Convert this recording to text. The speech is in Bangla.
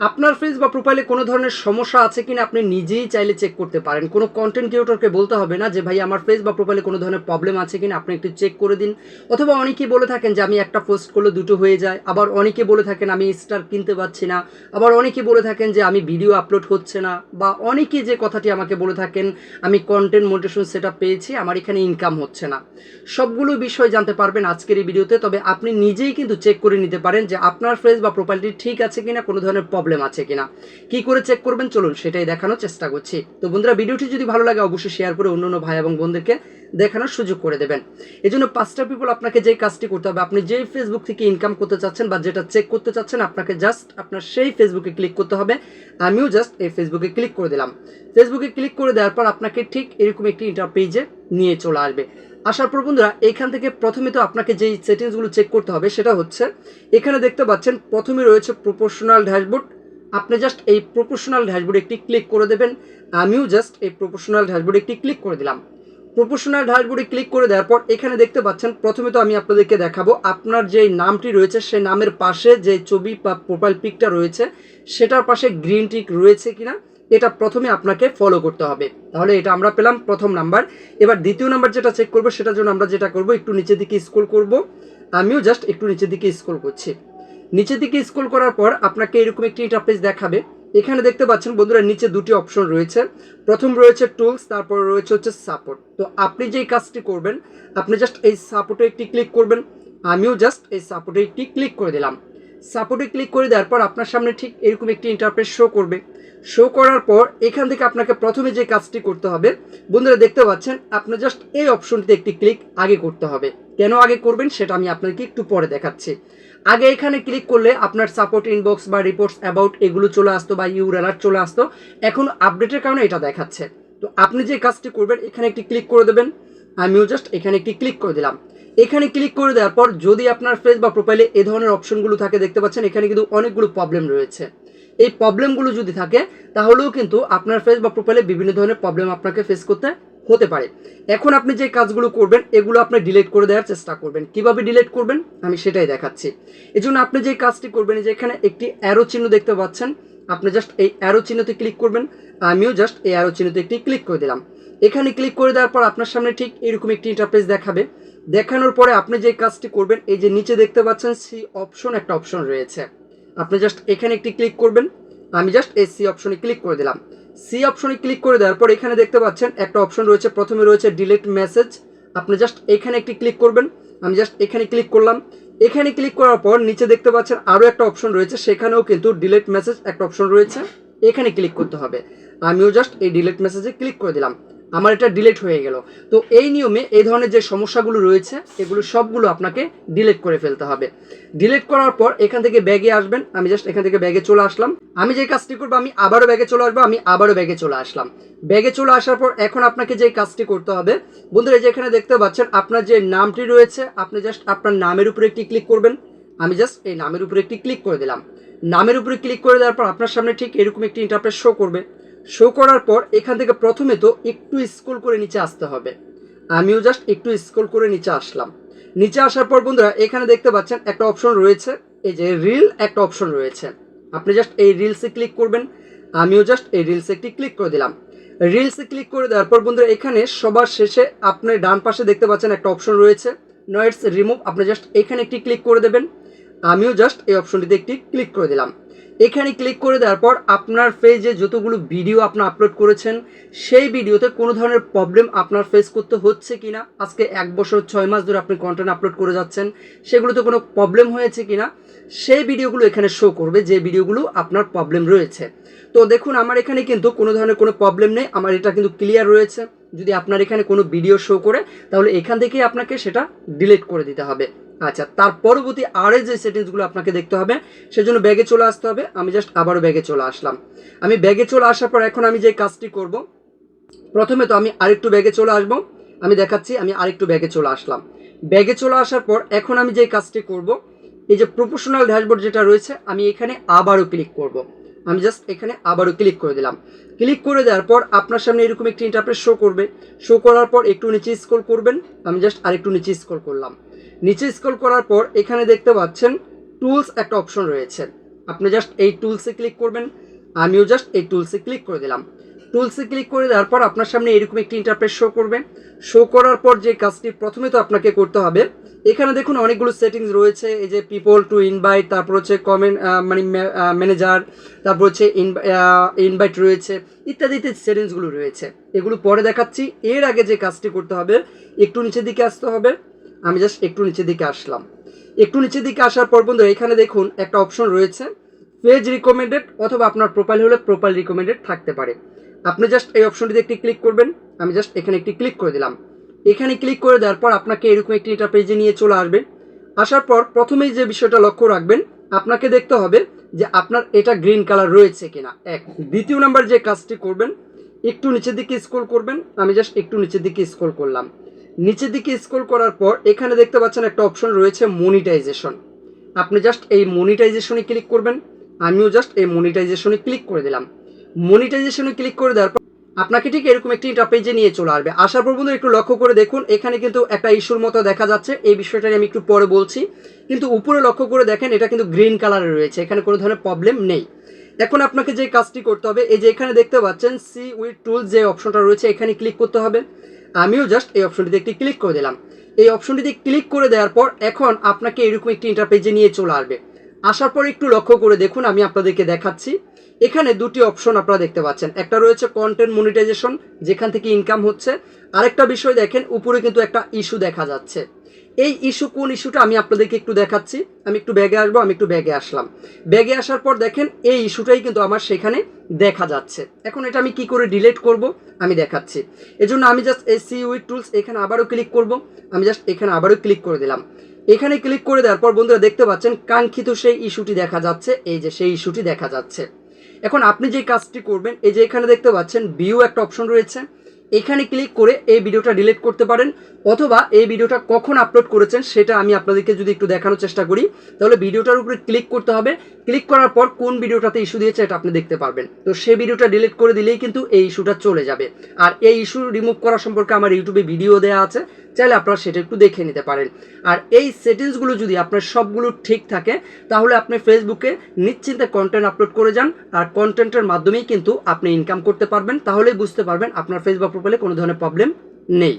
আপনার ফেস বা প্রোফাইলে কোনো ধরনের সমস্যা আছে কিনা আপনি নিজেই চাইলে চেক করতে পারেন। কোনো কন্টেন্ট ক্রিয়েটরকে বলতে হবে না যে, ভাই, আমার ফেস বা প্রোফাইলে কোনো ধরনের প্রবলেম আছে কিনা, আপনি একটু চেক করে দিন। অথবা অনেকেই বলে থাকেন যে, আমি একটা পোস্ট করলে দুটো হয়ে যায়। আবার অনেকে বলে থাকেন, আমি স্টার কিনতে পারছি না। আবার অনেকে বলে থাকেন যে, আমি ভিডিও আপলোড হচ্ছে না। বা অনেকে যে কথাটি আমাকে বলে থাকেন, আমি কন্টেন্ট মোটিভেশন সেট পেয়েছি, আমার এখানে ইনকাম হচ্ছে না। সবগুলো বিষয় জানতে পারবেন আজকের এই ভিডিওতে, তবে আপনি নিজেই কিন্তু চেক করে নিতে পারেন যে, আপনার ফেস বা প্রোফাইলটি ঠিক আছে কিনা, কোনো ধরনের প্রবলেম আছে কিনা? কি করে চেক করবেন? চলুন সেটাই দেখানোর চেষ্টা করছি। তো বন্ধুরা, ভিডিওটি যদি ভালো লাগে, অবশ্যই শেয়ার করে অন্য ভাই এবং বোনদেরকে দেখানোর সুযোগ করে দেবেন। এই জন্য পাঁচটা পিপল আপনাকে যেই কাজটি করতে হবে, আপনি যেই ফেসবুক থেকে ইনকাম করতে চাচ্ছেন বা যেটা চেক করতে চাচ্ছেন, আপনাকে জাস্ট আপনার সেই ফেসবুকে ক্লিক করতে হবে। আমিও জাস্ট এই ফেসবুকে ক্লিক করে দিলাম। ফেসবুকে ক্লিক করে দেওয়ার পর আপনাকে ঠিক এরকম একটি ইন্টারপেজে নিয়ে চলে আসবে। আসার পর বন্ধুরা, এখান থেকে প্রথমে তো আপনাকে যেই সেটিংসগুলো চেক করতে হবে, সেটা হচ্ছে, এখানে দেখতে পাচ্ছেন, প্রথমে রয়েছে প্রপোর্শনাল ড্যাশবোর্ড আপনি জাস্ট এই প্রপোর্শনাল ড্যাশবোর্ডে একটি ক্লিক করে দেবেন। আমিও জাস্ট এই প্রপোর্শনাল ড্যাশবোর্ডে একটি ক্লিক করে দিলাম। প্রপোর্শনাল ড্যাশবোর্ডে ক্লিক করে দেওয়ার পর এখানে দেখতে পাচ্ছেন, প্রথমে তো আমি আপনাদেরকে দেখাবো, আপনার যে নামটি রয়েছে, সেই নামের পাশে যে ছবি বা প্রোফাইল পিকটা রয়েছে, সেটার পাশে গ্রিন টিক রয়েছে কিনা, এটা প্রথমে আপনাকে ফলো করতে হবে। তাহলে এটা আমরা পেলাম প্রথম নাম্বার। এবার দ্বিতীয় নাম্বার যেটা চেক করব, সেটার জন্য আমরা যেটা করব, একটু নিচের দিকে স্ক্রল করব। আমিও জাস্ট একটু নিচের দিকে স্ক্রল করছি। নিচের দিকে স্ক্রল করার পর আপনাকে এরকম একটি ইন্টারফেস দেখাবে। এখানে দেখতে পাচ্ছেন বন্ধুরা নিচে দুটি অপশন রয়েছে। প্রথম রয়েছে টুলস তারপর রয়েছে হচ্ছে সাপোর্ট তো আপনি যেই কাজটি করবেন, আপনি জাস্ট এই সাপোর্টে একটি ক্লিক করবেন। আমিও জাস্ট এই সাপোর্টে একটি ক্লিক করে দিলাম। সাপোর্টে ক্লিক করে দেওয়ার পর আপনার সামনে ঠিক এরকম একটি ইন্টারফেস শো করবে। শো করার পর এখান থেকে আপনাকে প্রথমে যে কাজটি করতে হবে, বন্ধুরা দেখতে পাচ্ছেন, আপনার জাস্ট এই অপশনটিতে একটি ক্লিক আগে করতে হবে। কেন আগে করবেন সেটা আমি আপনাকে একটু পরে দেখাচ্ছি। আগে এখানে ক্লিক করলে আপনার সাপোর্ট ইনবক্স বা রিপোর্টস অ্যাবাউট এগুলো চলে আসতো বা ইউর অ্যালার্ট চলে আসতো। এখন আপডেটের কারণে এটা দেখাচ্ছে। তো আপনি যে কাজটি করবেন, এখানে একটি ক্লিক করে দেবেন। আমিও জাস্ট এখানে একটি ক্লিক করে দিলাম। এখানে ক্লিক করে দেওয়ার পর যদি আপনার ফেস বা প্রোফাইলে এ ধরনের অপশনগুলো থাকে, দেখতে পাচ্ছেন, এখানে কিন্তু অনেকগুলো প্রবলেম রয়েছে। এই প্রবলেমগুলো যদি থাকে, তাহলেও কিন্তু আপনার ফেস বা প্রোফাইলে বিভিন্ন ধরনের প্রবলেম আপনাকে ফেস করতে হতে পারে। এখন আপনি যে কাজগুলো করবেন, এগুলো আপনি ডিলিট করে দেওয়ার চেষ্টা করবেন। কীভাবে ডিলিট করবেন? আমি সেটাই দেখাচ্ছি। এই জন্য আপনি যে কাজটি করবেন যে এখানে একটি অ্যারো চিহ্ন দেখতে পাচ্ছেন, আপনি জাস্ট এই অ্যারো চিহ্নতে ক্লিক করবেন, আমিও জাস্ট এই অ্যারো চিহ্নতে একটি ক্লিক করে দিলাম। এখানে ক্লিক করে দেওয়ার পর আপনার সামনে ঠিক এরকম একটি ইন্টারফেস দেখাবে। দেখানোর পরে আপনি যে কাজটি করবেন, এই যে নিচে দেখতে পাচ্ছেন, সি অপশন একটা অপশন রয়েছে। আপনি জাস্ট এখানে একটি ক্লিক করবেন। আমি জাস্ট এই সি অপশনে ক্লিক করে দিলাম। সি অপশনে ক্লিক করে দেওয়ার পর এখানে দেখতে পাচ্ছেন একটা অপশন রয়েছে। প্রথমে রয়েছে ডিলেট মেসেজ। আপনি জাস্ট এখানে একটি ক্লিক করবেন। আমি জাস্ট এখানে ক্লিক করলাম। এখানে ক্লিক করার পর নিচে দেখতে পাচ্ছেন আরও একটা অপশন রয়েছে। সেখানেও কিন্তু ডিলেট মেসেজ একটা অপশন রয়েছে। এখানে ক্লিক করতে হবে। আমিও জাস্ট এই ডিলেট মেসেজে ক্লিক করে দিলাম। আমার এটা ডিলেট হয়ে গেল। তো এই নিয়মে এই ধরনের যে সমস্যাগুলো রয়েছে, এগুলো সবগুলো আপনাকে ডিলেট করে ফেলতে হবে। ডিলেট করার পর এখান থেকে ব্যাগে আসবেন। আমি জাস্ট এখান থেকে ব্যাগে চলে আসলাম। আমি যে কাজটি করব, আমি আবারও ব্যাগে চলে আসব, আমি আবারও ব্যাগে চলে আসলাম। ব্যাগে চলে আসার পর এখন আপনাকে যে কাজটি করতে হবে, বন্ধুরা যে এখানে দেখতে পাচ্ছেন, আপনার যে নামটি রয়েছে, আপনি জাস্ট আপনার নামের উপরে একটি ক্লিক করবেন। আমি জাস্ট এই নামের উপরে একটি ক্লিক করে দিলাম। নামের উপরে ক্লিক করে দেওয়ার পর আপনার সামনে ঠিক এরকম একটি ইন্টারপ্রেস শো করবে। শো করার পর এখান থেকে প্রথমে তো একটু স্ক্রল করে নিচে আসতে হবে। আমিও জাস্ট একটু স্ক্রল করে নিচে আসলাম। নিচে আসার পর বন্ধুরা, এখানে দেখতে পাচ্ছেন একটা অপশন রয়েছে। এই যে রিল একটা অপশন রয়েছে। আপনি জাস্ট এই রিলসে ক্লিক করবেন। আমিও জাস্ট এই রিলসে একটি ক্লিক করে দিলাম। রিলসে ক্লিক করে দেওয়ার পর বন্ধুরা, এখানে সবার শেষে আপনি ডান পাশে দেখতে পাচ্ছেন একটা অপশন রয়েছে। নয়েটস রিমুভ আপনি জাস্ট এখানে একটি ক্লিক করে দেবেন। আমিও জাস্ট এই অপশনটিতে একটি ক্লিক করে দিলাম। এখানে ক্লিক করে দেওয়ার পর আপনার পেজে যতগুলো ভিডিও আপনি আপলোড করেছেন, সেই ভিডিওতে কোনো ধরনের প্রবলেম আপনার ফেস করতে হচ্ছে কি না আজকে এক বছর, ছয় মাস ধরে আপনি কন্টেন্ট আপলোড করে যাচ্ছেন, সেগুলোতে কোনো প্রবলেম হয়েছে কিনা? সেই ভিডিওগুলো এখানে শো করবে, যে ভিডিওগুলো আপনার প্রবলেম রয়েছে। তো দেখুন, আমার এখানে কিন্তু কোনো ধরনের কোনো প্রবলেম নেই, আমার এটা কিন্তু ক্লিয়ার রয়েছে। যদি আপনার এখানে কোনো ভিডিও শো করে, তাহলে এখান থেকেই আপনাকে সেটা ডিলিট করে দিতে হবে। আচ্ছা তার পরবর্তী আরে যে সেটিংসগুলো আপনাকে দেখতে হবে, সেজন্য ব্যাগে চলে আসতে হবে। আমি জাস্ট আবারও ব্যাগে চলে আসলাম। আমি ব্যাগে চলে আসার পর এখন আমি যে কাজটি করব, প্রথমে তো আমি আরেকটু ব্যাগে চলে আসব। আমি দেখাচ্ছি, আমি আরেকটু ব্যাগে চলে আসলাম। ব্যাগে চলে আসার পর এখন আমি যে কাজটি করব, এই যে প্রফেশনাল ড্যাশবোর্ড যেটা রয়েছে, আমি এখানে আবারও ক্লিক করব। আমি জাস্ট এখানে আবারও ক্লিক করে দিলাম। ক্লিক করে দেওয়ার পর আপনার সামনে এরকম একটি ইন্টারপ্রেস শো করবে। শো করার পর একটু নিচে স্ক্রল করবেন। আমি জাস্ট আরেকটু নিচে স্ক্রল করলাম। নিচে স্ক্রল করার পর এখানে দেখতে পাচ্ছেন টুলস একটা অপশন রয়েছে। আপনি জাস্ট এই টুলসে ক্লিক করবেন। আমিও জাস্ট এই টুলসে ক্লিক করে দিলাম। টুলসে ক্লিক করে দেওয়ার পর আপনার সামনে এরকম একটি ইন্টারপ্রেস শো করবে। শো করার পর যে কাজটি প্রথমে তো আপনাকে করতে হবে, এখানে দেখুন অনেকগুলো সেটিংস রয়েছে, এই যে পিপল টু ইনভাইট তারপর হচ্ছে কমেন্ট মানে ম্যানেজার তারপর হচ্ছে ইনভাইট রয়েছে, ইত্যাদি ইত্যাদি সেটিংসগুলো রয়েছে। এগুলো পরে দেখাচ্ছি, এর আগে যে কাজটি করতে হবে, একটু নিচের দিকে আসতে হবে, আমি জাস্ট একটু নিচের দিকে আসলাম। একটু নিচের দিকে আসার পর বন্ধু, এখানে দেখুন একটা অপশন রয়েছে পেজ রিকমেন্ডেড অথবা আপনার প্রোফাইল হলে প্রোফাইল রিকমেন্ডেড থাকতে পারে। আপনি জাস্ট এই অপশনটিতে একটি ক্লিক করবেন। আমি জাস্ট এখানে একটি ক্লিক করে দিলাম। এখানে ক্লিক করে দেওয়ার পর আপনাকে এরকম একটি এটা পেজে নিয়ে চলে আসবে। আসার পর প্রথমেই যে বিষয়টা লক্ষ্য রাখবেন, আপনাকে দেখতে হবে যে আপনার এটা গ্রিন কালার রয়েছে কিনা। এক। দ্বিতীয় নাম্বার যে কাজটি করবেন, একটু নিচের দিকে স্ক্রল করবেন। আমি জাস্ট একটু নিচের দিকে স্ক্রল করলাম। নিচের দিকে স্ক্রল করার পর এখানে দেখতে পাচ্ছেন একটা অপশন রয়েছে মনিটাইজেশন আপনি জাস্ট এই মনিটাইজেশনে ক্লিক করবেন। আমিও জাস্ট এই মনিটাইজেশনে ক্লিক করে দিলাম। মনিটাইজেশনে ক্লিক করে দেওয়ার পর আপনাকে ঠিক এরকম একটি ইন্টারপেজে নিয়ে চলে আসবে। আসার পর বন্ধু একটু লক্ষ্য করে দেখুন, এখানে কিন্তু একটা ইস্যুর মতো দেখা যাচ্ছে। এই বিষয়টা আমি একটু পরে বলছি। কিন্তু উপরে লক্ষ্য করে দেখেন, এটা কিন্তু গ্রিন কালারে রয়েছে। এখানে কোনো ধরনের প্রবলেম নেই। এখন আপনাকে যে কাজটি করতে হবে, এই যে এখানে দেখতে পাচ্ছেন সি উইথ টুলস যে অপশনটা রয়েছে, এখানে ক্লিক করতে হবে। আমিও জাস্ট এই অপশনটিতে একটি ক্লিক করে দিলাম। এই অপশনটিতে ক্লিক করে দেওয়ার পর এখন আপনাকে এরকম একটি ইন্টারপেজে নিয়ে চলে আসবে। আসার পর একটু লক্ষ্য করে দেখুন, আমি আপনাদেরকে দেখাচ্ছি। এখানে দুটি অপশন আপনারা দেখতে পাচ্ছেন। একটা রয়েছে কন্টেন্ট মনিটাইজেশন যেখান থেকে ইনকাম হচ্ছে। আরেকটা বিষয় দেখেন, উপরে কিন্তু একটা ইস্যু দেখা যাচ্ছে। এই ইস্যু কোন ইস্যুটা আমি আপনাদেরকে একটু দেখাচ্ছি। আমি একটু ব্যাগে আসব, আমি একটু ব্যাগে আসলাম। ব্যাগে আসার পর দেখেন, এই ইস্যুটাই কিন্তু আমার সেখানে দেখা যাচ্ছে। এখন এটা আমি কি করে ডিলিট করব, আমি দেখাচ্ছি। এজন্য আমি জাস্ট এই সি উইথ টুলস এখানে আবারও ক্লিক করব। আমি জাস্ট এখানে আবারও ক্লিক করে দিলাম। এখানে ক্লিক করে দেওয়ার পর বন্ধুরা দেখতে পাচ্ছেন, কাঙ্ক্ষিত সেই ইস্যুটি দেখা যাচ্ছে, এই যে সেই ইস্যুটি দেখা যাচ্ছে। এখন আপনি যে কাজটি করবেন, এই যে এখানে দেখতে পাচ্ছেন ভিউ একটা অপশন রয়েছে। এখানে ক্লিক করে এই ভিডিওটা ডিলিট করতে পারেন অথবা এই ভিডিওটা কখন আপলোড করেছেন সেটা আমি আপনাদেরকে যদি একটু দেখানোর চেষ্টা করি, তাহলে ভিডিওটার উপরে ক্লিক করতে হবে। ক্লিক করার পর কোন ভিডিওটাতে ইস্যু দিয়েছে এটা আপনি দেখতে পারবেন। তো সেই ভিডিওটা ডিলিট করে দিলেই কিন্তু এই ইস্যুটা চলে যাবে। আর এই ইস্যু রিমুভ করা সম্পর্কে আমার ইউটিউবে ভিডিও দেওয়া আছে। চাইলে আপনারা সেটা একটু দেখে নিতে পারেন। আর এই সেটিংসগুলো যদি আপনার সবগুলো ঠিক থাকে, তাহলে আপনি ফেসবুকে নিশ্চিন্তে কন্টেন্ট আপলোড করে যান। আর কন্টেন্টের মাধ্যমেই কিন্তু আপনি ইনকাম করতে পারবেন। তাহলেই বুঝতে পারবেন আপনার ফেসবুক প্রোফাইলে কোনো ধরনের প্রবলেম নেই।